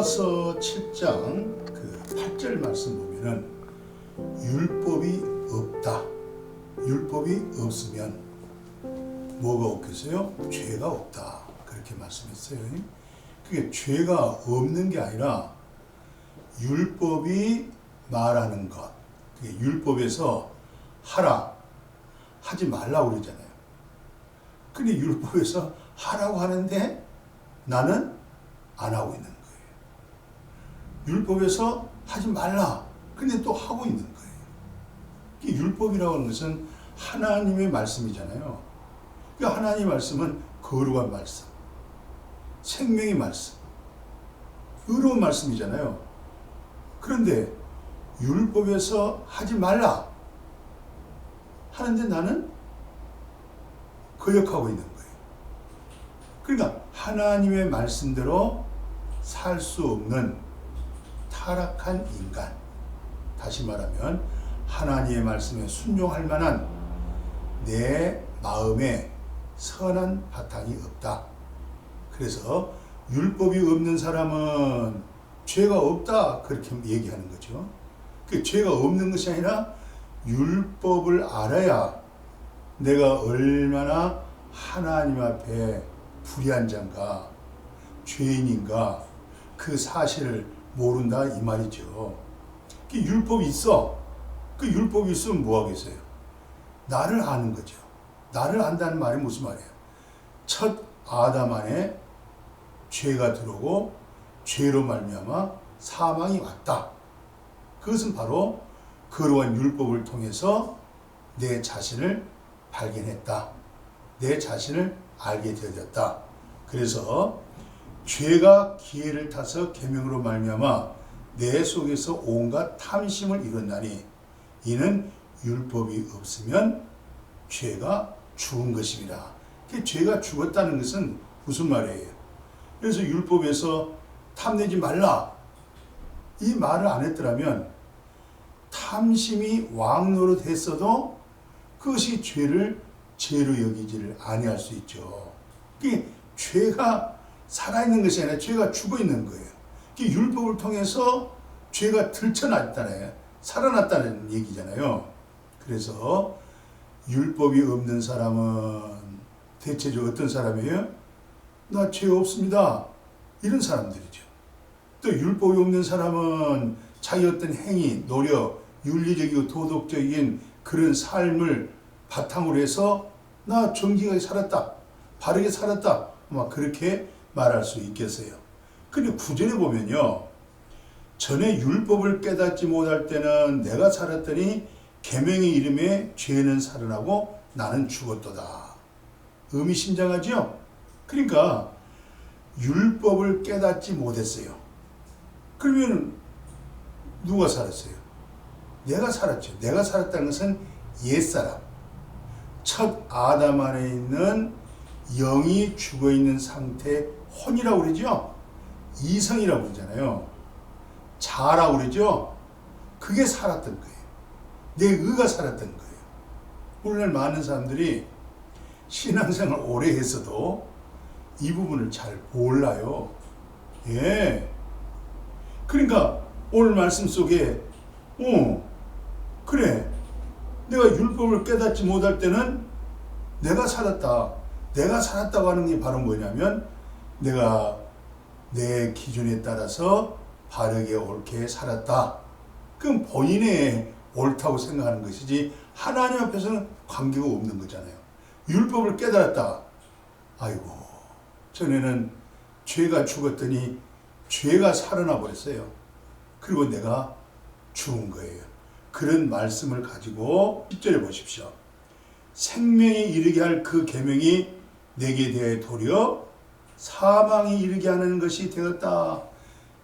로마서 7장 그 8절 말씀 보면은 율법이 없다. 율법이 없으면 뭐가 없겠어요? 죄가 없다. 그렇게 말씀했어요. 그게 죄가 없는 게 아니라 율법이 말하는 것. 그게 율법에서 하라, 하지 말라고 그러잖아요. 근데 율법에서 하라고 하는데 나는 안 하고 있는. 율법에서 하지 말라. 근데 또 하고 있는 거예요. 이 율법이라고 하는 것은 하나님의 말씀이잖아요. 그 하나님의 말씀은 거룩한 말씀, 생명의 말씀, 의로운 말씀이잖아요. 그런데 율법에서 하지 말라 하는데 나는 거역하고 있는 거예요. 그러니까 하나님의 말씀대로 살 수 없는 타락한 인간. 다시 말하면 하나님의 말씀에 순종할 만한 내 마음에 선한 바탕이 없다. 그래서 율법이 없는 사람은 죄가 없다 그렇게 얘기하는 거죠. 그 죄가 없는 것이 아니라 율법을 알아야 내가 얼마나 하나님 앞에 불의한 자인가 죄인인가 그 사실을 모른다 이 말이죠. 그 율법이 있어. 그 율법이 있으면 뭐 하겠어요? 나를 아는 거죠. 나를 안다는 말이 무슨 말이에요? 첫 아담 안에 죄가 들어오고 죄로 말미암아 사망이 왔다. 그것은 바로 거룩한 율법을 통해서 내 자신을 발견했다. 내 자신을 알게 되었다. 그래서 죄가 기회를 타서 계명으로 말미암아 내 속에서 온갖 탐심을 이룬다니 이는 율법이 없으면 죄가 죽은 것입니다. 그 죄가 죽었다는 것은 무슨 말이에요? 그래서 율법에서 탐내지 말라 이 말을 안 했더라면 탐심이 왕노릇 했어도 그것이 죄를 죄로 여기지를 아니할 수 있죠. 그 죄가 살아있는 것이 아니라 죄가 죽어 있는 거예요. 그 율법을 통해서 죄가 들쳐났다네, 살아났다는 얘기잖아요. 그래서 율법이 없는 사람은 대체적으로 어떤 사람이에요? 나 죄 없습니다. 이런 사람들이죠. 또 율법이 없는 사람은 자기 어떤 행위, 노력, 윤리적이고 도덕적인 그런 삶을 바탕으로 해서 나 정직하게 살았다. 바르게 살았다. 막 그렇게 말할 수 있겠어요. 근데 구절에 보면요. 전에 율법을 깨닫지 못할 때는 내가 살았더니 계명의 이름에 죄는 살아나고 나는 죽었도다. 의미심장하죠? 그러니까 율법을 깨닫지 못했어요. 그러면 누가 살았어요? 내가 살았죠. 내가 살았다는 것은 옛사람. 첫 아담 안에 있는 영이 죽어 있는 상태 혼이라고 그러죠. 이성이라고 그러잖아요. 자라고 그러죠. 그게 살았던 거예요. 내 의가 살았던 거예요. 오늘날 많은 사람들이 신앙생활 오래 했어도 이 부분을 잘 몰라요. 예. 그러니까 오늘 말씀 속에, 어, 그래. 내가 율법을 깨닫지 못할 때는 내가 살았다. 내가 살았다고 하는 게 바로 뭐냐면 내가 내 기준에 따라서 바르게 옳게 살았다. 그럼 본인의 옳다고 생각하는 것이지 하나님 앞에서는 관계가 없는 거잖아요. 율법을 깨달았다. 아이고, 전에는 죄가 죽었더니 죄가 살아나 버렸어요. 그리고 내가 죽은 거예요. 그런 말씀을 가지고 10절에 보십시오. 생명에 이르게 할 그 계명이 내게 대해 도리어 사망에 이르게 하는 것이 되었다.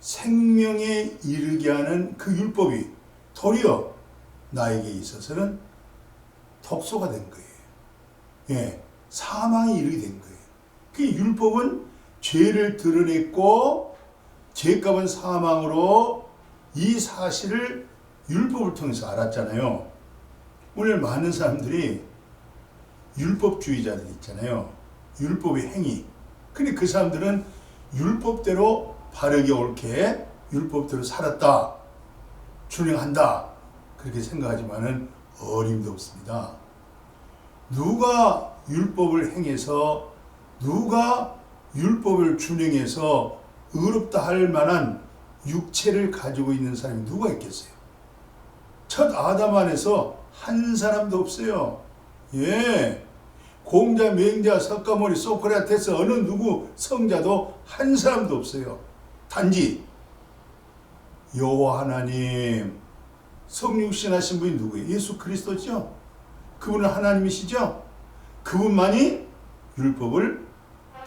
생명에 이르게 하는 그 율법이 도리어 나에게 있어서는 독소가 된 거예요. 예, 사망에 이르게 된 거예요. 그 율법은 죄를 드러냈고 죄값은 사망으로 이 사실을 율법을 통해서 알았잖아요. 오늘 많은 사람들이 율법주의자들 있잖아요. 율법의 행위. 근데 그 사람들은 율법대로 바르게 옳게 율법대로 살았다. 준행한다. 그렇게 생각하지만은 어림도 없습니다. 누가 율법을 행해서 누가 율법을 준행해서 의롭다 할 만한 육체를 가지고 있는 사람이 누가 있겠어요? 첫 아담 안에서 한 사람도 없어요. 예. 공자, 맹자, 석가모니, 소크라테스 어느 누구 성자도 한 사람도 없어요. 단지 여호와 하나님 성육신 하신 분이 누구예요? 예수 그리스도죠. 그분은 하나님이시죠. 그분만이 율법을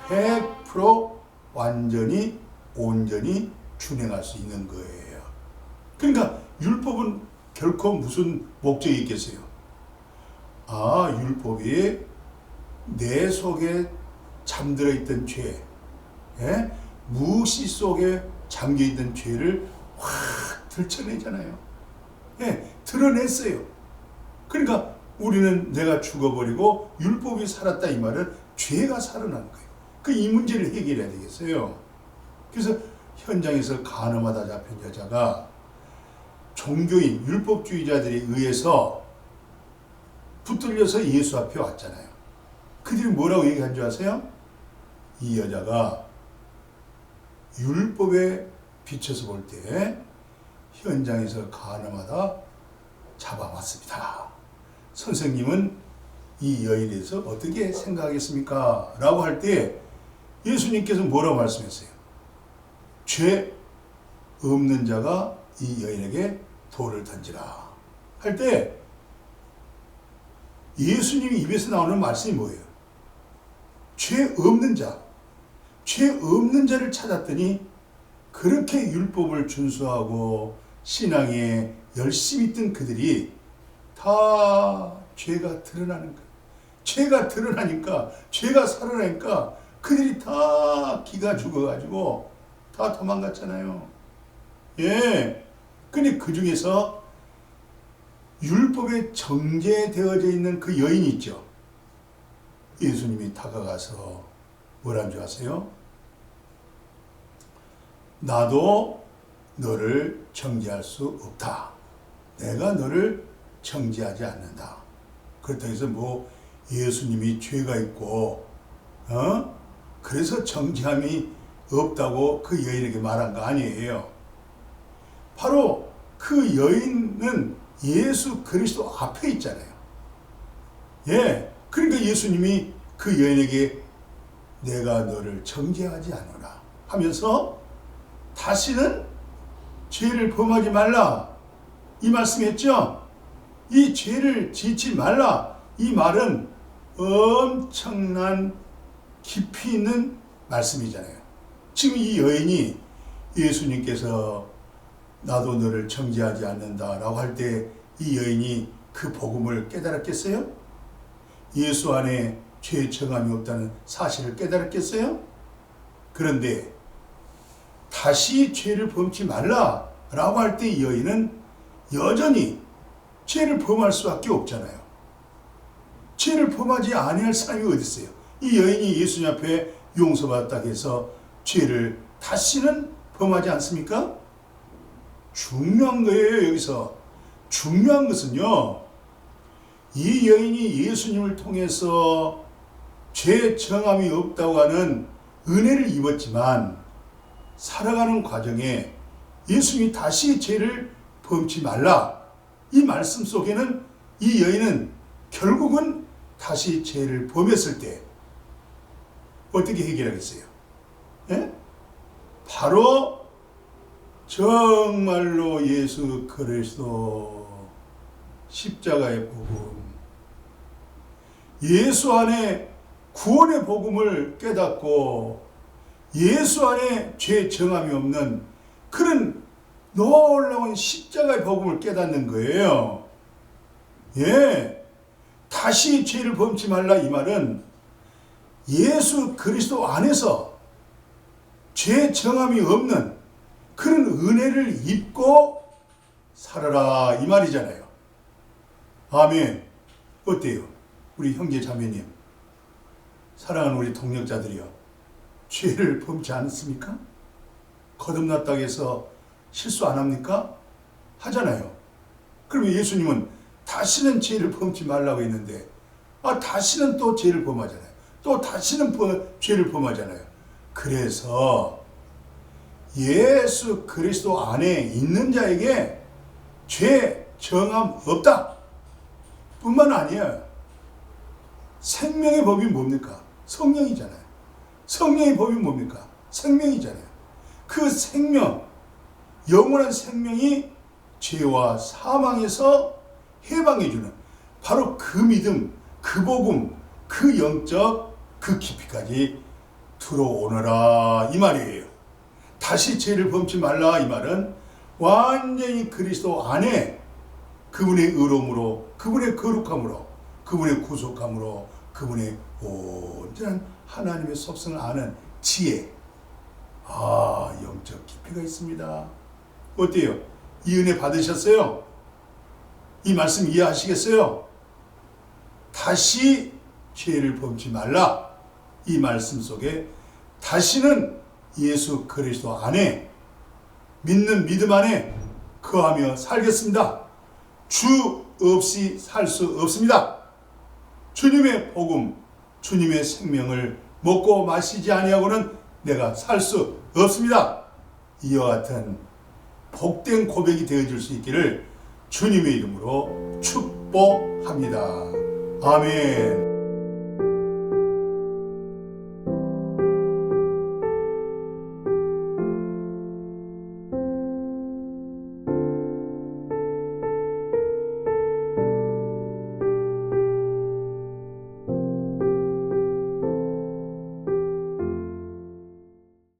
100% 완전히 온전히 준행할 수 있는 거예요. 그러니까 율법은 결코 무슨 목적이 있겠어요? 아, 율법이 내 속에 잠들어 있던 죄, 예? 무시 속에 잠겨 있던 죄를 확 들춰내잖아요. 예, 드러냈어요. 그러니까 우리는 내가 죽어버리고 율법이 살았다 이 말은 죄가 살아난 거예요. 그 이 문제를 해결해야 되겠어요. 그래서 현장에서 간음하다 잡힌 여자가 종교인 율법주의자들에 의해서 붙들려서 예수 앞에 왔잖아요. 그들이 뭐라고 얘기한 줄 아세요? 이 여자가 율법에 비춰서 볼 때 현장에서 간음하다 잡아왔습니다. 선생님은 이 여인에 대해서 어떻게 생각하겠습니까? 라고 할 때 예수님께서 뭐라고 말씀했어요? 죄 없는 자가 이 여인에게 돌을 던지라. 할 때 예수님이 입에서 나오는 말씀이 뭐예요? 죄 없는 자, 죄 없는 자를 찾았더니 그렇게 율법을 준수하고 신앙에 열심히 있던 그들이 다 죄가 드러나는 거예요. 죄가 드러나니까, 죄가 살아나니까 그들이 다 기가 죽어가지고 다 도망갔잖아요. 예. 근데 그 중에서 율법에 정제되어져 있는 그 여인이 있죠. 예수님이 다가가서 뭐란 줄 아세요? 나도 너를 정죄할 수 없다. 내가 너를 정죄하지 않는다. 그렇다고 해서 뭐 예수님이 죄가 있고, 어? 그래서 정죄함이 없다고 그 여인에게 말한 거 아니에요. 바로 그 여인은 예수 그리스도 앞에 있잖아요. 예. 그러니까 예수님이 그 여인에게 내가 너를 정죄하지 않으라 하면서 다시는 죄를 범하지 말라. 이 말씀했죠? 이 죄를 짓지 말라. 이 말은 엄청난 깊이 있는 말씀이잖아요. 지금 이 여인이 예수님께서 나도 너를 정죄하지 않는다라고 할 때 이 여인이 그 복음을 깨달았겠어요? 예수 안에 죄 정함이 없다는 사실을 깨달았겠어요? 그런데 다시 죄를 범치 말라라고 할때이 여인은 여전히 죄를 범할 수밖에 없잖아요. 죄를 범하지 아니할 사람이 어디 있어요? 이 여인이 예수님 앞에 용서받았다 해서 죄를 다시는 범하지 않습니까? 중요한 거예요, 여기서. 중요한 것은요, 이 여인이 예수님을 통해서 죄 정함이 없다고 하는 은혜를 입었지만, 살아가는 과정에 예수님이 다시 죄를 범치 말라. 이 말씀 속에는 이 여인은 결국은 다시 죄를 범했을 때 어떻게 해결하겠어요? 예? 바로 정말로 예수 그리스도 십자가의 복음 예수 안에 구원의 복음을 깨닫고 예수 안에 죄 정함이 없는 그런 놀라운 십자가의 복음을 깨닫는 거예요. 예. 다시 죄를 범치 말라 이 말은 예수 그리스도 안에서 죄 정함이 없는 그런 은혜를 입고 살아라 이 말이잖아요. 아멘. 어때요? 우리 형제 자매님. 사랑하는 우리 동력자들이요. 죄를 범치 않습니까? 거듭났다고 해서 실수 안 합니까? 하잖아요. 그러면 예수님은 다시는 죄를 범치 말라고 했는데 아 다시는 또 죄를 범하잖아요. 또 다시는 범- 죄를 범하잖아요. 그래서 예수 그리스도 안에 있는 자에게 죄 정함 없다. 뿐만 아니에요. 생명의 법이 뭡니까? 성령이잖아요. 성령의 법이 뭡니까? 생명이잖아요. 그 생명, 영원한 생명이 죄와 사망에서 해방해주는 바로 그 믿음, 그 복음, 그 영적 그 깊이까지 들어오너라 이 말이에요. 다시 죄를 범치 말라 이 말은 완전히 그리스도 안에 그분의 의로움으로 그분의 거룩함으로 그분의 구속함으로 그분의 온전한 하나님의 속성을 아는 지혜 아 영적 깊이가 있습니다. 어때요? 이 은혜 받으셨어요? 이 말씀 이해하시겠어요? 다시 죄를 범치 말라 이 말씀 속에 다시는 예수 그리스도 안에 믿는 믿음 안에 거하며 살겠습니다. 주 없이 살 수 없습니다. 주님의 복음, 주님의 생명을 먹고 마시지 아니하고는 내가 살 수 없습니다. 이와 같은 복된 고백이 되어줄 수 있기를 주님의 이름으로 축복합니다. 아멘.